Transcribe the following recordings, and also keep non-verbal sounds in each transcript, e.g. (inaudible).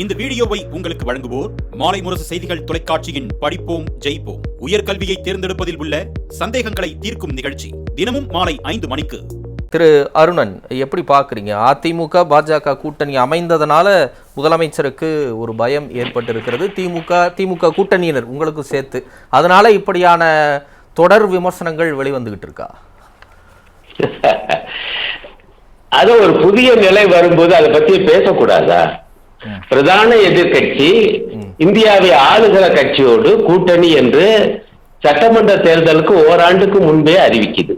இந்த வீடியோவை உங்களுக்கு வழங்குவோர் மாலை முரசு செய்திகள் தொலைக்காட்சியின் படிப்போம் ஜெயிப்போம். உயர்கல்வியை தேர்ந்தெடுப்பதில் உள்ள சந்தேகங்களை தீர்க்கும் நிகழ்ச்சி தினமும் மாலை ஐந்து மணிக்கு. திரு அருணன் எப்படி பார்க்குறீங்க? அதிமுக பாஜக கூட்டணி அமைந்ததனால முதலமைச்சருக்கு ஒரு பயம் ஏற்பட்டிருக்கிறது. திமுக திமுக கூட்டணியினர் உங்களுக்கும் சேர்த்து. அதனால இப்படியான தொடர் விமர்சனங்கள் வெளிவந்துகிட்டு இருக்கா? (laughs) அது ஒரு புதிய நிலை வரும்போது அதை பத்தி பேசக்கூடாதா? பிரதான எதிர்க்கட்சி இந்தியாவை ஆளுகிற கட்சியோடு கூட்டணி என்று சட்டமன்ற தேர்தலுக்கு ஓராண்டுக்கு முன்பே அறிவிக்குது.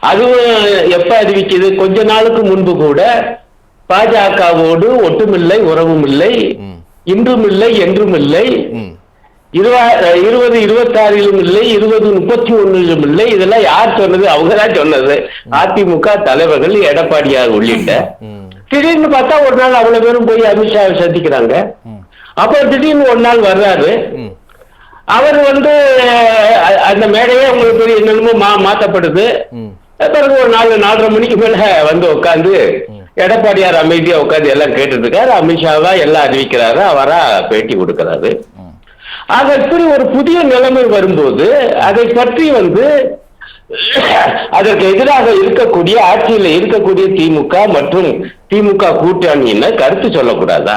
அதுவும் எப்ப அறிவிக்குது? கொஞ்ச நாளுக்கு முன்பு கூட பாஜகவோடு ஒட்டுமில்லை உறவும் இல்லை. இன்றும் இல்லை என்றும் இல்லை இருவா- இருபது இருபத்தாறிலும் இல்லை இருபது முப்பத்தி ஒண்ணிலும் இல்லை. இதெல்லாம் யார் சொன்னது? அவங்க தான் சொன்னது. அதிமுக தலைவர்கள் எடப்பாடியார் உள்ளிட்ட. திடீர்னு பார்த்தா ஒரு நாள் அவ்வளவு பேரும் போய் அமித்ஷாவை சந்திக்கிறாங்க. அப்ப திடீர்னு ஒரு நாள் வர்றாரு. அவர் வந்து அந்த மேடையே உங்களுக்கு என்னென்னமோ மா மாத்தப்படுது. பிறகு ஒரு நாலு நாலரை மணிக்கு மேல வந்து உட்காந்து எடப்பாடியார் அமைதியா உட்காந்து எல்லாம் கேட்டுட்டு இருக்காரு. அமித்ஷாவா எல்லாம் அறிவிக்கிறாரு. அவரா பேட்டி கொடுக்கிறாரு. ஆக இப்படி ஒரு புதிய நிலைமை வரும்போது அதை பற்றி வந்து அதற்கு எதிராக இருக்கக்கூடிய ஆட்சியில் இருக்கக்கூடிய திமுக மற்றும் திமுக கூட்டணியினர் கருத்து சொல்லக்கூடாதா?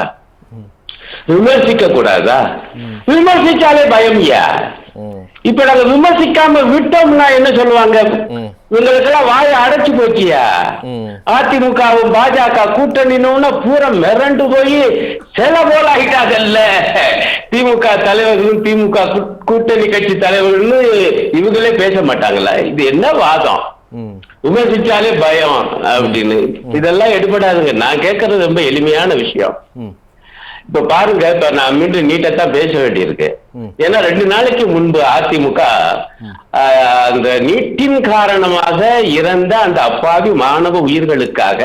விமர்சிக்க கூடாதா விமர்சிச்சாலே பயம் யா? இப்ப நாங்க விமர்சிக்காம விட்டோம்னா என்ன சொல்லுவாங்க? ம். இவங்களுக்கெல்லாம் வாயை அடைச்சு போச்சியா. அதிமுகவும் பாஜக கூட்டணின்னு பூரா மிரண்டு போய் சில போல ஆகிட்டாங்கல்ல திமுக தலைவர்களும் திமுக கூட்டணி கட்சி தலைவர்கள்னு இவங்களே பேச மாட்டாங்களா? இது என்ன வாதம்? விமர்சிச்சாலே பயம் அப்படின்னு. இதெல்லாம் எடுபடாதுங்க. நான் கேட்கறது ரொம்ப எளிமையான விஷயம். இப்ப பாருங்க இப்ப நான் மீண்டும் நீட்டா தான் பேச வேண்டியிருக்கு. ஏன்னா ரெண்டு நாளைக்கு முன்பு அதிமுக அந்த நீட்டின் காரணமாக இறந்த அந்த அப்பாவி மாணவ உயிர்களுக்காக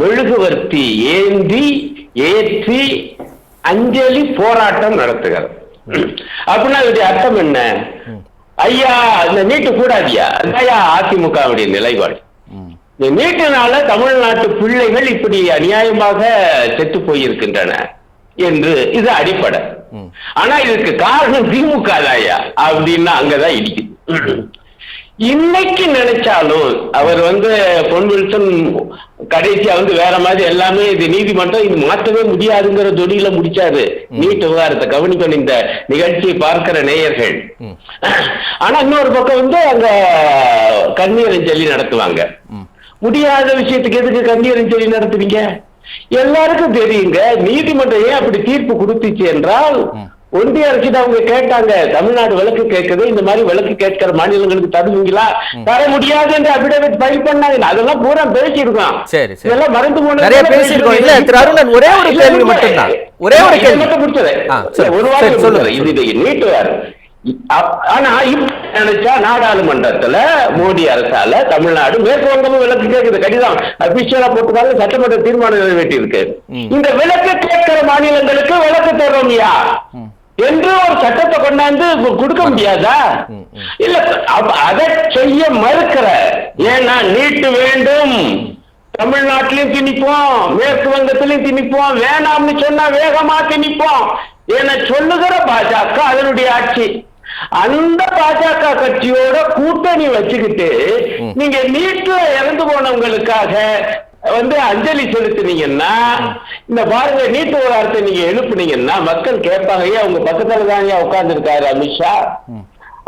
மெழுகுவர்த்தி ஏந்தி ஏற்றி அஞ்சலி போராட்டம் நடத்துகிறது அப்படின்னா இதோடைய அர்த்தம் என்ன? ஐயா இந்த நீட்டு கூடாதியா? ஐயா அதிமுகவுடைய நிலைப்பாடு. இந்த நீட்டினால தமிழ்நாட்டு பிள்ளைகள் இப்படி அநியாயமாக செத்து போயிருக்கின்றன. என்று இது அடிப்படை. ஆனா இதுக்கு காரணம் திமுக தாயா அப்படின்னா அங்கதான் இடிக்குது. இன்னைக்கு நினைச்சாலும் அவர் வந்து பொன் வில்சன் கடைசியா வந்து வேற மாதிரி எல்லாமே இது நீதிமன்றம் இது மாற்றவே முடியாதுங்கிற தொடியில முடிச்சாரு. நீட் விவகாரத்தை கவனிக்கணும். இந்த நிகழ்ச்சியை பார்க்கிற நேயர்கள். ஆனா இன்னொரு பக்கம் வந்து அங்க கண்ணீரஞ்சலி நடத்துவாங்க. முடியாத விஷயத்துக்கு எதுக்கு கண்ணீரஞ்சலி நடத்துவீங்க எல்லாருக்கும் தெரியுங்க நீதிமன்றம் ஏன் அப்படி தீர்ப்பு கொடுத்துச்சு என்றால் ஒன்றிய அரசு அவங்க கேட்டாங்க தமிழ்நாடு விளக்கு கேட்குது இந்த மாதிரி விளக்கு கேட்கிற மாநிலங்களுக்கு தருவீங்களா தர முடியாது என்று அபிடவிட் ஃபைல் பண்ணாங்க அதெல்லாம் பூரா பேசியிருக்கோம். இதெல்லாம் மறந்து போன நிறைய பேசியிருக்கோம். இல்ல, திரு அருணன், ஒரே ஒரு கேள்வி. மட்டும்தான். ஒரே ஒரு கேள்வி. மட்டும் சரி, ஒரு வாரம் சொல்லுங்க. இது நீட்டு ஆனா இப்ப நினைச்சா நாடாளுமன்றத்துல மோடி அரசால தமிழ்நாடு மேற்கு வங்கமும் விலக்கு கேட்குது கடிதம். அபிஷியலா போட்டுக்காங்க சட்டமன்ற தீர்மானம் நிறைவேற்றி இருக்கு இந்த விலக்கு கேட்கிற மாநிலங்களுக்கு விலக்கு தர்றோம்யா என்று ஒரு சட்டத்தை கொண்டாந்து கொடுக்க முடியாதா? இல்ல அதை செய்ய மறுக்கிற. ஏன்னா நீட்டு வேண்டும். தமிழ்நாட்டிலையும் திணிப்போம் மேற்கு வங்கத்திலையும் திணிப்போம் வேணாம்னு சொன்னா வேகமா திணிப்போம். என சொல்லுகிற பாஜக அதனுடைய ஆட்சி. அந்த பாஜக கட்சியோட கூட்டணி வச்சுக்கிட்டு நீங்க நீட்ல இறந்து போனவங்களுக்காக வந்து அஞ்சலி செலுத்துனீங்கன்னா இந்த பாருங்க நீட்டு விவகாரத்தை நீங்க எழுப்புனீங்கன்னா மக்கள் கேட்பாங்க ஐயா உங்க பக்கத்துல தான் உட்கார்ந்து இருக்காரு அமித்ஷா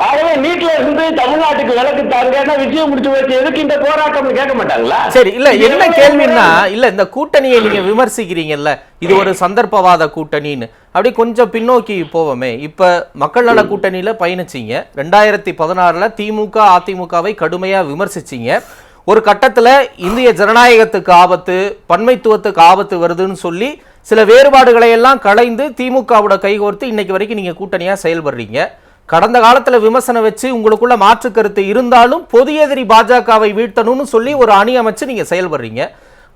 ஆகவே நீட்ல இருந்து தமிழ்நாட்டுக்கு விலக்கு தாங்கன்னா விஷயம் முடிச்சு வச்சு எதுக்கு இந்த போராட்டம் கேட்க மாட்டாங்களா? சரி இல்ல என்ன கேள்வின்னா? இல்ல இந்த கூட்டணியை நீங்க விமர்சிக்கிறீங்கல்ல இது ஒரு சந்தர்ப்பவாத கூட்டணின்னு. அப்படி கொஞ்சம் பின்னோக்கி போவோமே. இப்ப மக்கள் நல கூட்டணியில பயணிச்சீங்க. ரெண்டாயிரத்தி பதினாறுல திமுக அதிமுகவை கடுமையா விமர்சிச்சீங்க. ஒரு கட்டத்துல இந்திய ஜனநாயகத்துக்கு ஆபத்து பன்மைத்துவத்துக்கு ஆபத்து வருதுன்னு சொல்லி சில வேறுபாடுகளை எல்லாம் களைந்து திமுகவோட கைகோர்த்து இன்னைக்கு வரைக்கும் நீங்க கூட்டணியா செயல்படுறீங்க. கடந்த காலத்தில் விமர்சனம் வச்சு உங்களுக்குள்ள மாற்று கருத்து இருந்தாலும் பொது எதிரி பாஜகவை வீழ்த்தணும்னு சொல்லி ஒரு அணி அமைச்சு நீங்க செயல்படுறீங்க.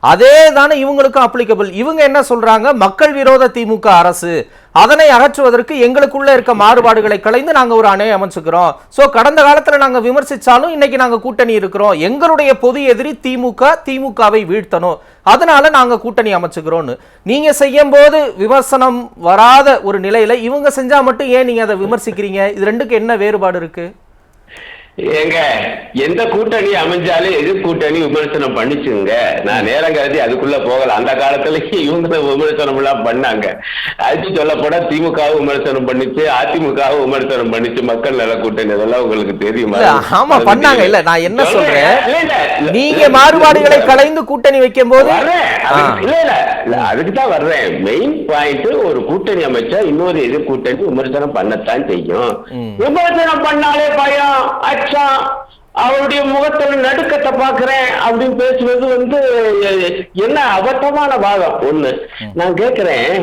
அதே தானே இவங்களுக்கும் அப்ளிகபிள் இவங்க என்ன சொல்றாங்க? மக்கள் விரோத திமுக அரசு. அதனை அகற்றுவதற்கு எங்களுக்குள்ள இருக்க மாறுபாடுகளை கலைந்து நாங்கள் ஒரு அணை அமைச்சுக்கிறோம். ஸோ கடந்த காலத்தில் நாங்கள் விமர்சித்தாலும் இன்னைக்கு நாங்கள் கூட்டணி இருக்கிறோம். எங்களுடைய பொது எதிரி திமுக திமுகவை வீழ்த்தணும். அதனால நாங்கள் கூட்டணி அமைச்சுக்கிறோம்னு. நீங்க செய்யும் போது விமர்சனம் வராத ஒரு நிலையில இவங்க செஞ்சா மட்டும் ஏன் நீங்க அதை விமர்சிக்கிறீங்க? இது ரெண்டுக்கு என்ன வேறுபாடு இருக்கு? ஏங்க எந்த கூட்டணி அமைஞ்சாலும் எதிர் கூட்டணி விமர்சனம் பண்ணிச்சுங்க. நான் நேரம் கருதி அதுக்குள்ள போகல. அந்த காலத்துல இவங்க விமர்சனம் எல்லாம் பண்ணாங்க. அது சொல்ல போனா திமுக விமர்சனம் பண்ணிச்சு அதிமுக விமர்சனம் பண்ணிச்சு. மக்கள் நல கூட்டணி அதெல்லாம் உங்களுக்கு தெரியுமா? ஆமா பண்ணாங்க. இல்ல நான் என்ன சொல்றேன். நீங்க மாறுபாடுகளை. களைந்து கூட்டணி வைக்கும் போது இல்ல இல்ல. இல்ல அதுக்கு தான் வர்றேன் மெயின் பாயிண்ட் ஒரு கூட்டணி அமைச்சா இன்னொரு எதிர் கூட்டணி விமர்சனம் பண்ணத்தான் செய்யும். விமர்சனம் பண்ணாலே பயம். அச்சம் அவருடைய முகத்துல நடுக்கத்தை பாக்குறேன் அப்படின்னு பேசுவது வந்து என்ன அபத்தமான வாதம் ஒண்ணு நான் கேக்குறேன்.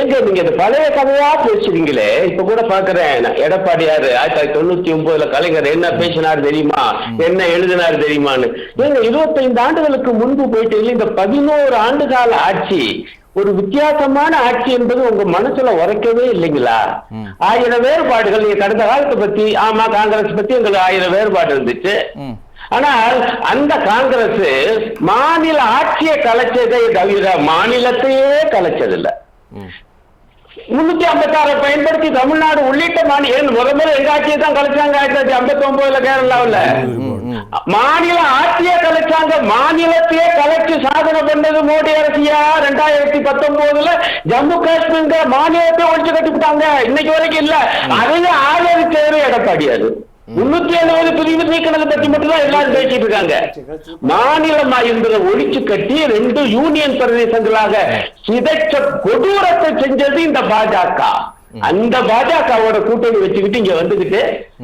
எங்க நீங்க இந்த பழைய கதையா பேசுறீங்களே? இப்ப கூட பாக்குறேன். எடப்பாடியாரு ஆயிரத்தி தொள்ளாயிரத்தி தொண்ணூத்தி ஒன்பதுல கலைஞர் என்ன பேசினார் தெரியுமா? என்ன எழுதினார் தெரியுமான்னு. ஏங்க இருபத்தைந்து ஆண்டுகளுக்கு முன்பு போயிட்டு இந்த பதினோரு ஆண்டு கால ஆட்சி ஒரு வித்தியாசமான ஆட்சி என்பது உங்க மனசுல உரைக்கவே இல்லைங்களா? ஆயிரம் வேறுபாடுகள். நீங்க கடந்த காலத்தை பத்தி ஆமா காங்கிரஸ் பத்தி உங்களுக்கு ஆயிரம் வேறுபாடு இருந்துச்சு. ஆனால் அந்த காங்கிரஸ் மாநில ஆட்சியை கலைச்சதே தவிர மாநிலத்தையே கலைச்சதில்லை. முன்னூத்தி ஐம்பத்தாறை பயன்படுத்தி தமிழ்நாடு உள்ளிட்ட மாநில முதல்ல எங்க ஆட்சியை தான் கலைச்சாங்க ஆயிரத்தி தொள்ளாயிரத்தி ஐம்பத்தி ஒன்பதுல கேரளாவுல? மாநில ஆட்சியை கலைச்சாங்க. மாநிலத்தையே கலைச்சு சாதனை பண்ணது மோடி அரசியா? ரெண்டாயிரத்தி பத்தொன்பதுல ஜம்மு காஷ்மீர் மாநிலத்தை ஒழிச்சு கட்டிவிட்டாங்க இன்னைக்கு வரைக்கும் இல்ல. அதையே ஆதரிச்சது எடப்பாடியாரு முன்னூத்தி எழுபது பிரிவு நீக்கினதை பத்தி மட்டும் தான் எல்லாரும் பேசிட்டு இருக்காங்க. மாநிலமா என்பதை ஒழிச்சு கட்டி ரெண்டு யூனியன் பிரதேசங்களாக சிதைச்ச கொடூரத்தை செஞ்சது இந்த பாஜக. அந்த பாஜகவோட கூட்டணி வச்சுக்கிட்டு இங்க வந்துகிட்டு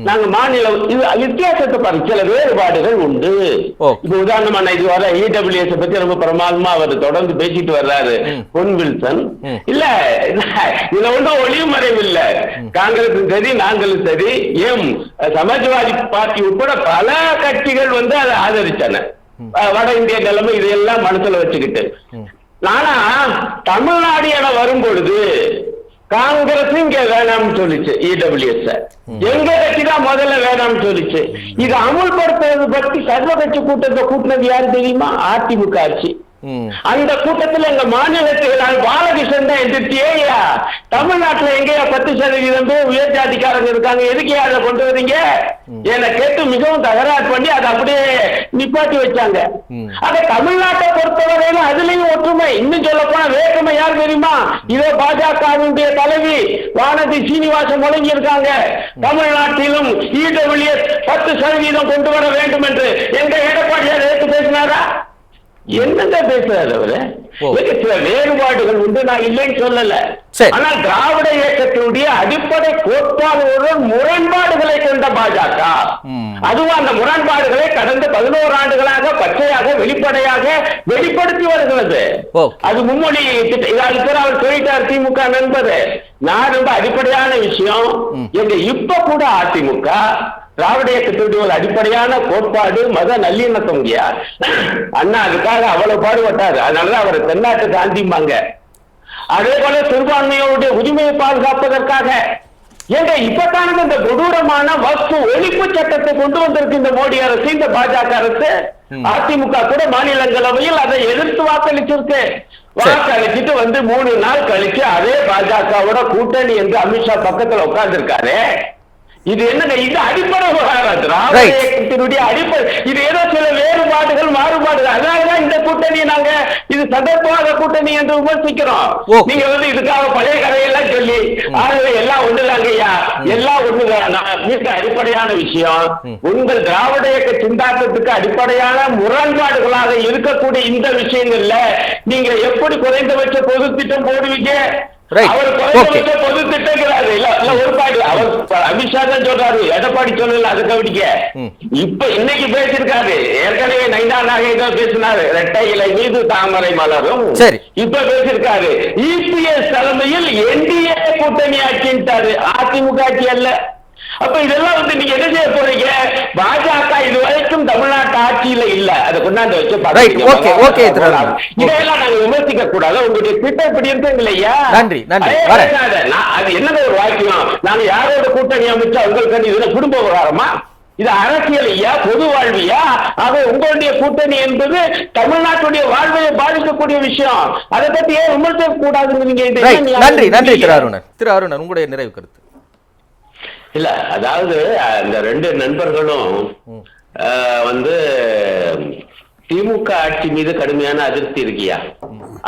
நாங்க மாநில இது வித்தியாசத்தை பாருங்க. சில வேறுபாடுகள் உண்டு. இப்ப உதாரணமா நான் இது வர இடபிள்யூஎஸ் பத்தி ரொம்ப பிரமாதமா அவர் தொடர்ந்து பேசிட்டு வர்றாரு. பொன் வில்சன். இல்ல இதுல ஒன்றும் ஒளிவு மறைவு இல்ல காங்கிரஸும் சரி நாங்களும் சரி. எம் சமாஜ்வாதி பார்ட்டி உட்பட பல கட்சிகள் வந்து அதை ஆதரிச்சன. வட இந்திய நிலைமை இதையெல்லாம் மனசுல வச்சுக்கிட்டு. நானா தமிழ்நாடு என வரும் பொழுது காங்கிரஸ் இங்க வேணாம்னு சொல்லிச்சு இடபிள்யூஎஸ் எங்க கட்சி தான் முதல்ல வேணாம்னு சொல்லிச்சு. இது அமுல்படுத்துறது பத்தி சர்வ கட்சி கூட்டத்தை கூட்டினது யாரு தெரியுமா? அதிமுக ஆட்சி. அந்த கூட்டத்துல எங்க மாநிலத்தில் பாலகிருஷ்ணன் தான் எதிர்த்து ஏயா தமிழ்நாட்டுல எங்கேயா பத்து சதவீதம் பேர் உயர் ஜாதிக்காரங்க இருக்காங்க எதுக்கு அதை கொண்டு வரீங்க? என்னை கேட்டு மிகவும் தகராறு பண்ணி அதை அப்படியே நிப்பாட்டி வச்சாங்க. ஆக தமிழ்நாட்டை பொறுத்தவரையில அதுலயும் ஒற்றுமை. இன்னும் சொல்ல போனா வேற்றுமை யார் தெரியுமா? இதோ பாஜகவினுடைய தலைவி வானதி சீனிவாசன் முழங்கி இருக்காங்க. தமிழ்நாட்டிலும் இடபிள்யூஎஸ் பத்து சதவீதம் கொண்டு வர வேண்டும் என்று. எங்க எடப்பாடியார் ஏற்று பேசினாரா? என்னங்க பேசுறாரு அவரு? சில வேறுபாடுகள் உண்டு? நான் இல்லைன்னு சொல்லல. ஆனால் திராவிட இயக்கத்தினுடைய அடிப்படை கோட்பாடுகளுடன் முரண்பாடுகளை கொண்ட பாஜக. அதுவும் அந்த முரண்பாடுகளை கடந்த பதினோரு ஆண்டுகளாக பச்சையாக வெளிப்படையாக வெளிப்படுத்தி வருகிறது. அது மும்மொழி திட்ட- இது அதுக்கு பிறகு அவர் சொல்லிட்டார் திமுக நண்பர். நான் ரொம்ப அடிப்படையான விஷயம். எங்க இப்ப கூட அதிமுக திராவிட இயக்கத்தினுடைய அடிப்படையான கோட்பாடு மத நல்லிணக்கம் ஐயா. அண்ணா அதுக்காக அவ்வளவு பாடுபட்டாரு. அதனாலதான் அவர் தென்னாட்டு காந்திம்பாங்க அதே போல சிறுபான்மையோருடைய உரிமையை பாதுகாப்பதற்காக ஏங்க இப்பதானுங்க இந்த கொடூரமான வஸ்து ஒழிப்பு சட்டத்தை கொண்டு வந்திருக்கு இந்த மோடி அரசு இந்த பாஜக அரசு? அதிமுக கூட மாநிலங்களவையில் அதை எதிர்த்து வாக்களிச்சிருக்கு. வாக்களிச்சுட்டு வந்து மூணு நாள் கழிச்சு அதே பாஜகவோட கூட்டணி என்று அமித்ஷா பக்கத்துல உட்கார்ந்து இருக்காரு இது என்னங்க? இது அடிப்படை. இயக்கத்தினுடைய அடிப்படை. இது ஏதோ சில வேறுபாடுகள் மாறுபாடுகள். அதனாலதான் இந்த கூட்டணி நாங்க இது சந்தர்ப்பவாத கூட்டணி என்று விமர்சிக்கிறோம். நீங்க வந்து இதுக்காக பழைய கதையெல்லாம் சொல்லி ஆகவே எல்லாம் ஒண்ணுதாங்க ஐயா எல்லாம் ஒண்ணுதான் மிக அடிப்படையான விஷயம் உங்கள் திராவிட இயக்க சிந்தாட்டத்துக்கு அடிப்படையான முரண்பாடுகளாக இருக்கக்கூடிய இந்த விஷயங்கள்ல நீங்க எப்படி குறைந்தபட்ச பொது திட்டம் போடுவீங்க. அவர். குறைந்தபட்ச பொது திட்டங்கிறாரு ஒரு பாடு அவர் அமித்ஷா தான் சொல்றாரு. எடப்பாடி சொல்லல அதை கவனிக்க. இப்ப இன்னைக்கு பேசியிருக்காரு. ஏற்கனவே நைனா நாகேதோ பேசினாரு. இரட்டை இலை மீது தாமரை மலரும். சரி. இப்ப பேசியிருக்காரு. இபிஎஸ் தலைமையில் என்டிஏ கூட்டணி ஆட்சின்ட்டாரு அதிமுக ஆட்சி அல்ல. அப்ப இதெல்லாம் வந்து நீங்க என்ன செய்ய போறீங்க? பாஜக இது வரைக்கும் தமிழ்நாட்டு ஆட்சியில இல்ல. அதை கொண்டாந்து வச்சு இதையெல்லாம் நாங்க விமர்சிக்க கூடாது. உங்களுடைய இப்படி இருக்குங்க இல்லையா? நன்றி, நன்றி. அதே அது என்னது ஒரு வாக்கியம்? நாங்க யாரோட கூட்டணி அமைச்சா உங்களுக்கு இதுல குடும்ப விவகாரமா? இது அரசியல் ஐயா பொது வாழ்வியா ஆக உங்களுடைய கூட்டணி என்பது தமிழ்நாட்டுடைய வாழ்வை பாதிக்கக்கூடிய விஷயம். அதை பத்தி ஏன் விமர்சிக்க கூடாதுன்னு என்ன நியாயம் நன்றி நன்றி திரு. அருணன். திரு அருணன் உங்களுடைய நிறைவு கருத்து. இல்ல அதாவது அந்த ரெண்டு நண்பர்களும் வந்து திமுக ஆட்சி மீது கடுமையான அதிருப்தி இருக்கியா?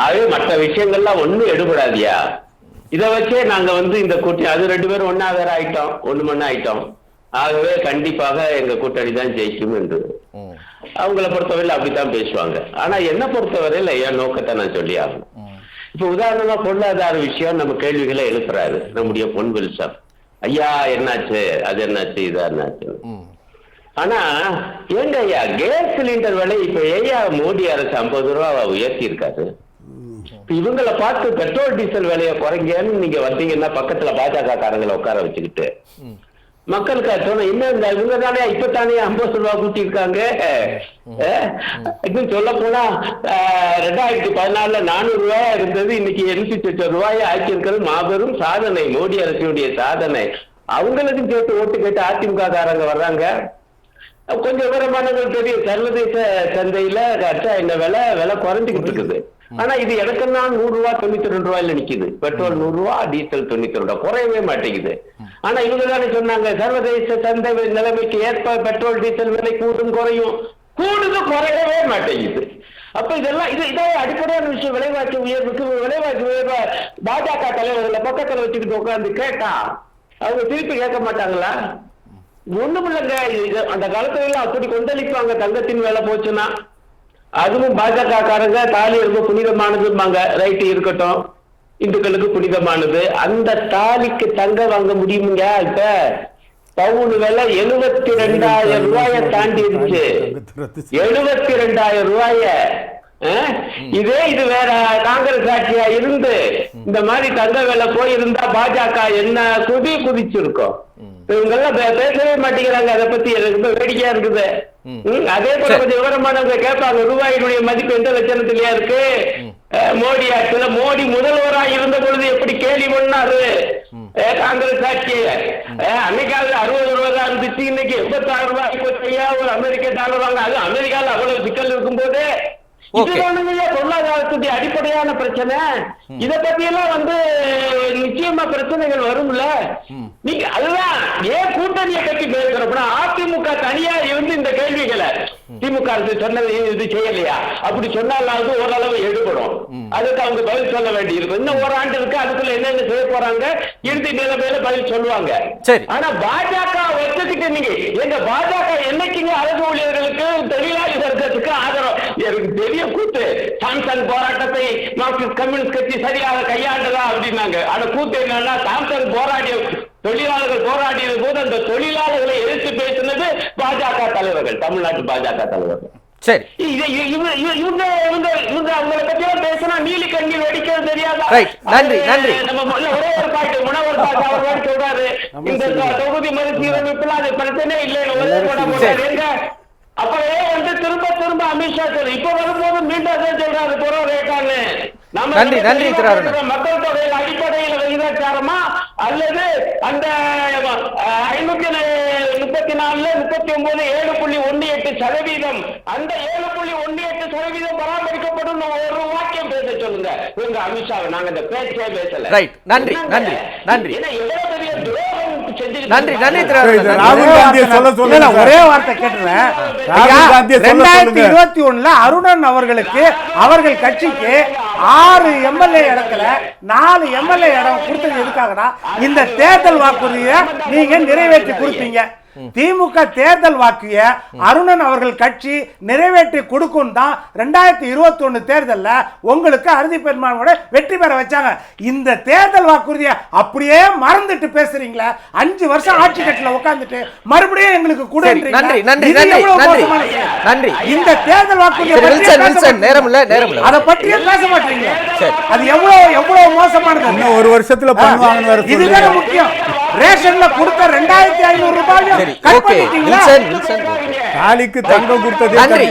ஆகவே மற்ற விஷயங்கள்லாம் ஒண்ணும் எடுபடாதியா? இத வச்சே நாங்க வந்து இந்த கூட்டணி அது ரெண்டு பேரும் ஒன்னா வேற ஆயிட்டோம் ஒண்ணு மண்ணா ஆயிட்டோம். ஆகவே கண்டிப்பாக எங்க கூட்டணி தான் ஜெயிக்கும் என்று. அவங்கள பொறுத்தவரையில அப்படித்தான் பேசுவாங்க. ஆனா என்ன பொறுத்தவரையில என் நோக்கத்தை நான் சொல்லி ஆகணும். இப்ப உதாரணமா பொருளாதார விஷயம் நம்ம கேள்விகளை எழுப்புறாரு நம்முடைய பொன்வில் சார் ஐயா என்னாச்சு அது என்னாச்சு இது என்னாச்சு. ஆனா ஏங்க ஐயா கேஸ் சிலிண்டர் விலை இப்ப ஐயா மோடி அரசு ஐம்பது ரூபா உயர்த்தி இருக்காரு இவங்கள பார்த்து பெட்ரோல் டீசல் விலையை குறைங்கன்னு நீங்க வந்தீங்கன்னா பக்கத்துல பாஜக காரங்களை உட்கார வச்சுக்கிட்டு. மக்களுக்கு சொன்ன இன்னும் இந்த இவங்க தானே இப்பதானே ஐம்பது ரூபா கூட்டி இருக்காங்க இன்னும் சொல்ல போனா ரெண்டாயிரத்தி பதினாலுல நானூறு ரூபாயா இருந்தது இன்னைக்கு எண்ணூத்தி சொச்ச ரூபாயை ஆக்கி இருக்கிறது மாபெரும் சாதனை மோடி அரசினுடைய சாதனை. அவங்களுக்கும் சேர்த்து ஓட்டு கேட்டு அதிமுக காரங்க வர்றாங்க. கொஞ்சம் விவரமானவங்களுக்கு தெரியும் சர்வதேச சந்தையில கச்சா எண்ணெய் விலை விலை குறைஞ்சுக்கிட்டு இருக்குது. ஆனா இது எனக்கெல்லாம் நூறு ரூபாய் தொண்ணூத்தி ரெண்டு ரூபாயில நிக்குது. பெட்ரோல் நூறு ரூபாய் டீசல் தொண்ணூத்தி ரெண்டு ரூபாய் குறையவே மாட்டேங்குது. ஆனா இவங்க தானே சொன்னாங்க சர்வதேச சந்தை நிலைமைக்கு ஏற்ப பெட்ரோல் டீசல் விலை கூடும் குறையும். கூடுது குறையவே மாட்டேங்குது. அப்ப இதெல்லாம் இது இதே அடிப்படையான விஷயம். விலைவாசி உயர்வுக்கு விலைவாசி உயர்வை பாஜக தலைவர்களை பக்கத்துல வச்சுக்கிட்டு உட்கார்ந்து கேட்டா அவங்க திருப்பி கேட்க மாட்டாங்களா? ஒண்ணுமில்லைங்க. இது அந்த காலத்துல எல்லாம் அப்படி கொந்தளிப்பாங்க. தங்கத்தின் வேலை போச்சுன்னா. அதுவும் பாஜக காரங்க தாலி ரொம்ப புனிதமானதும்பாங்க. ரைட்டு இருக்கட்டும். இந்துக்களுக்கு புனிதமானது. அந்த தாலிக்கு தங்க வாங்க முடியுமுங்க இப்ப பவுன் விலை எழுபத்தி ரெண்டாயிரம் ரூபாய தாண்டிடுச்சு எழுபத்தி ரெண்டாயிரம் ரூபாய இதே இது வேற காங்கிரஸ் ஆட்சியா இருந்து இந்த மாதிரி தங்க விலை போயிருந்தா பாஜக என்ன குதி குதிச்சிருக்கும். இவங்க எல்லாம் பே- பேசவே மாட்டேங்கிறாங்க. அதை பத்தி எனக்கு ரொம்ப வேடிக்கையா இருக்குது. அதே போல கொஞ்சம் விவரமானவங்க கேட்பாங்க. ரூபாயினுடைய மதிப்பு எந்த லட்சணத்திலயா இருக்கு? மோடி ஆட்சியில மோடி முதல்வரா இருந்த பொழுது எப்படி கேலி பண்ணாரு? காங்கிரஸ் ஆட்சி. அன்னைக்காவது அறுபது ரூபாய் தான் இருந்துச்சு. இன்னைக்கு எண்பத்தாறு ரூபாய் ஒரு அமெரிக்க டாலர் வாங்க அது அமெரிக்கால அவ்வளவு சிக்கல் இருக்கும்போது Okay. இதுதானுங்க பொருளாதாரத்துடைய அடிப்படையான பிரச்சனை. இத பத்தி எல்லாம் வந்து நிச்சயமா பிரச்சனைகள் வரும்ல. நீங்க அதுதான் ஏன் கூட்டணியை பத்தி பேசுறோம்னா அதிமுக தனியா இருந்து இந்த கேள்விகளை திமுக அரசு சொன்னது இது செய்யலையா? அப்படி சொன்னாலாவது ஓரளவு எடுபடும். அதுக்கு அவங்க பதில் சொல்ல வேண்டி இருக்கும் இன்னும் ஒரு ஆண்டு இருக்கு அதுக்குள்ள என்னென்ன செய்ய போறாங்க? இறுதி நிலைமையில பதில் சொல்லுவாங்க. ஆனா பாஜக வச்சுக்கிட்டு நீங்க எங்க பாஜக என்னைக்குங்க அரசு ஊழியர்களுக்கு தொழிலாளி ஆதரவு எனக்கு பெரிய கூத்து. சாம்சங் போராட்டத்தை மார்க்சிஸ்ட் கம்யூனிஸ்ட் கட்சி சரியாக கையாண்டதா அப்படின்னாங்க. ஆனா கூத்து என்னன்னா சாம்சங் போராடிய தொழிலாளர்கள் போராடியது போது அந்த தொழிலாளர்களை எதிர்த்து பேசினது பாஜக தலைவர்கள் தமிழ்நாட்டு பாஜக தலைவர்கள். சரி. இவங்க இவங்க இவங்க அவங்கள பத்தி எல்லாம் பேசினா நீலி கண்ணீர் வெடிக்கிறது தெரியாதா. நன்றி, நன்றி. ஒரே ஒரு பாட்டு முனவர் பாட்டு அவர் சொல்றாரு. இந்த தொகுதி மறுசீரமைப்புல அது பிரச்சனை இல்லை ஒரே போட முடியாது எங்க அப்பவே வந்து திரும்ப திரும்ப அமித்ஷா சொல்லு இப்ப வரும்போது மீண்டும் அதான் சொல்றாரு புறோ ரேட்டான்னு நம்ம நன்றி, நன்றி. மக்கள் தொகையில் அடிப்படையில் விகிதாச்சாரமா அல்லது அந்த ஐநூத்தி முப்பத்தி நாலுல முப்பத்தி ஒன்பது ஏழு புள்ளி ஒண்ணு எட்டு சதவீதம் அந்த ஏழு புள்ளி ஒண்ணு எட்டு சதவீதம் பராமரிக்கப்படும் ஒரு வாக்கியம் பேச சொல்லுங்க இவங்க அமித்ஷாவை நாங்க இந்த பேச்சே பேசல Right. நன்றி? நன்றி, நன்றி. எவ்வளவு பெரிய துரோகம் நன்றி நன்றி. ராகுல் காந்தியை சொல்ல சொல்லுங்க. ஒரே வார்த்தை கேட்டுறேன் ராகுல் காந்தியை சொல்ல ரெண்டாயிரத்தி. இருபத்தி ஒண்ணுல அருணன் அவர்களுக்கு அவர்கள் கட்சிக்கு ஆறு எம்எல்ஏ இடத்துல நாலு எம்எல்ஏ இடம் கொடுத்தது எதுக்காகனா இந்த தேர்தல் வாக்குறுதியை நீங்க நிறைவேற்றி கொடுத்தீங்க திமுக தேர்தல் வாக்குய அருணன் அவர்கள் கட்சி நிறைவேற்றி கொடுக்கும் தான் ரெண்டாயிரத்தி இருபத்தி ஒண்ணு தேர்தல்ல உங்களுக்கு அறுதி பெருமானோட வெற்றி பெற வச்சாங்க. இந்த தேர்தல் வாக்குறுதியை அப்படியே மறந்துட்டு பேசுறீங்களே அஞ்சு வருஷம் ஆட்சி கட்டில உட்கார்ந்துட்டு மறுபடியும் எங்களுக்கு கொடுன்றீங்க. நன்றி நன்றி நன்றி இந்த தேர்தல் வாக்குறுதியை. நேரம் இல்ல, நேரம் இல்ல. அதை பற்றியே பேச மாட்டீங்க. அது எவ்வளவு எவ்வளவு மோசமானது? இன்னும் ஒரு வருஷத்துல பண்ணுவாங்கன்னு இதுதானே முக்கியம். ரேஷன் எலெக்ஷன்ல கொடுத்த ரெண்டாயிரத்தி ஐநூறு ரூபாயும் சரி ஓகே. தாலிக்கு தங்கம் கொடுத்ததே நன்றி.